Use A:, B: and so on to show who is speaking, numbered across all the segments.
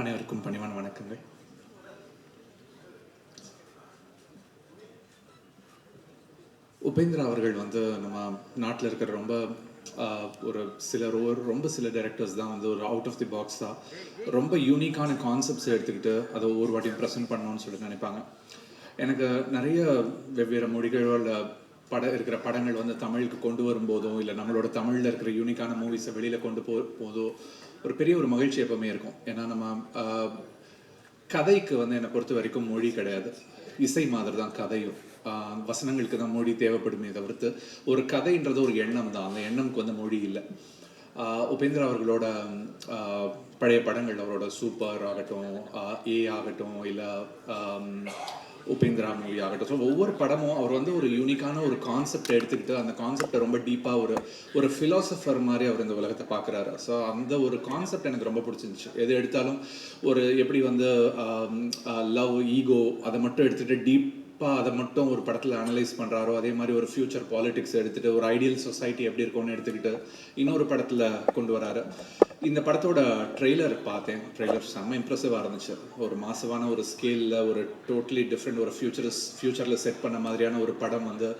A: அனைவருக்கும் பணிவான வணக்கங்கள். உபேந்திரா அவர்கள் வந்து நம்ம நாட்டில் இருக்கிற ரொம்ப ஒரு சிலர் ஒரு ரொம்ப சில டைரக்டர்ஸ் தான் வந்து ஒரு அவுட் ஆஃப் தி பாக்ஸ் தான். ரொம்ப யூனிக்கான கான்செப்ட்ஸ் எடுத்துக்கிட்டு அதை ஒவ்வொரு வாட்டியும் ப்ரெசென்ட் பண்ணணும்னு சொல்லிட்டு நினைப்பாங்க. எனக்கு நிறைய வெவ்வேறு மொழிகளோ இல்லை பட இருக்கிற படங்கள் வந்து தமிழுக்கு கொண்டு வரும்போதோ இல்லை நம்மளோட தமிழில் இருக்கிற யூனிக்கான மூவிஸை வெளியில் கொண்டு போ போதோ ஒரு பெரிய ஒரு மகிழ்ச்சி எப்பவுமே இருக்கும். ஏன்னா நம்ம கதைக்கு வந்து என்னை பொறுத்த வரைக்கும் மொழி கிடையாது. இசை மாதிரி தான் கதையும் வசனங்களுக்கு தான் மொழி தேவைப்படுமே தவிர்த்து ஒரு கதைன்றது ஒரு எண்ணம் தான். அந்த எண்ணம்க்கு வந்து மொழி இல்லை. ஆஹ் உபேந்திரா அவர்களோட பழைய படங்கள் அவரோட சூப்பர் ஆகட்டும் ஏ ஆகட்டும் இல்லை உபேந்திரா மூவி ஆகட்டும். ஸோ ஒவ்வொரு படமும் அவர் வந்து ஒரு யூனிக்கான ஒரு கான்செப்ட் எடுத்துக்கிட்டு அந்த கான்செப்டை ரொம்ப டீப்பாக ஒரு ஒரு ஃபிலாசபர் மாதிரி அவர் இந்த உலகத்தை பார்க்குறாரு. ஸோ அந்த ஒரு கான்செப்ட் எனக்கு ரொம்ப பிடிச்சிருந்துச்சு. எது எடுத்தாலும் ஒரு எப்படி வந்து லவ் ஈகோ அதை மட்டும் எடுத்துகிட்டு டீப் இப்போ அதை மட்டும் ஒரு படத்தில் அனலைஸ் பண்ணுறாரோ அதே மாதிரி ஒரு ஃப்யூச்சர் பாலிடிக்ஸ் எடுத்துகிட்டு ஒரு ஐடியல் சொசைட்டி எப்படி இருக்கும்னு எடுத்துக்கிட்டு இன்னொரு படத்தில் கொண்டு வராரு. இந்த படத்தோட ட்ரெய்லர் பார்த்தேன். ட்ரெய்லர் செம்ம இம்ப்ரெசிவாக இருந்துச்சு. ஒரு மாசமான ஒரு ஸ்கேலில் ஒரு டோட்டலி டிஃப்ரெண்ட் ஒரு ஃபியூச்சர்ஸ் ஃப்யூச்சரில் செட் பண்ண மாதிரியான ஒரு படம் வந்து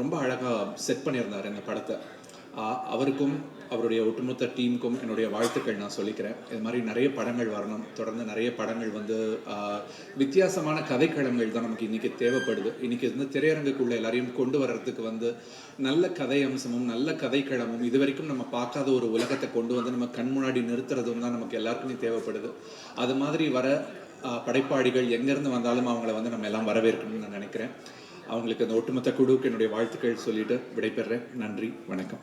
A: ரொம்ப அழகாக செட் பண்ணியிருந்தார் இந்த படத்தை. அவருக்கும் அவருடைய ஒட்டுமொத்த டீமுக்கும் என்னுடைய வாழ்த்துக்கள் நான் சொல்லிக்கிறேன். இது மாதிரி நிறைய படங்கள் வரணும். தொடர்ந்து நிறைய படங்கள் வந்து வித்தியாசமான கதைக்களங்கள் தான் நமக்கு இன்னைக்கு தேவைப்படுது. இன்றைக்கி வந்து திரையரங்குக்குள்ளே எல்லாரையும் கொண்டு வர்றதுக்கு வந்து நல்ல கதை அம்சமும் நல்ல கதைக்களமும் இது வரைக்கும் நம்ம பார்க்காத ஒரு உலகத்தை கொண்டு வந்து நம்ம கண் முன்னாடி நிறுத்துறதும் தான் நமக்கு எல்லாருக்குமே தேவைப்படுது. அது மாதிரி வர படைப்பாளிகள் எங்கேருந்து வந்தாலும் அவங்கள வந்து நம்ம எல்லாம் வரவேற்கணும்னு நான் நினைக்கிறேன். அவங்களுக்கு அந்த ஒட்டுமொத்த குழுவுக்கு என்னுடைய வாழ்த்துக்கள் சொல்லிட்டு விடைபெறேன். நன்றி வணக்கம்.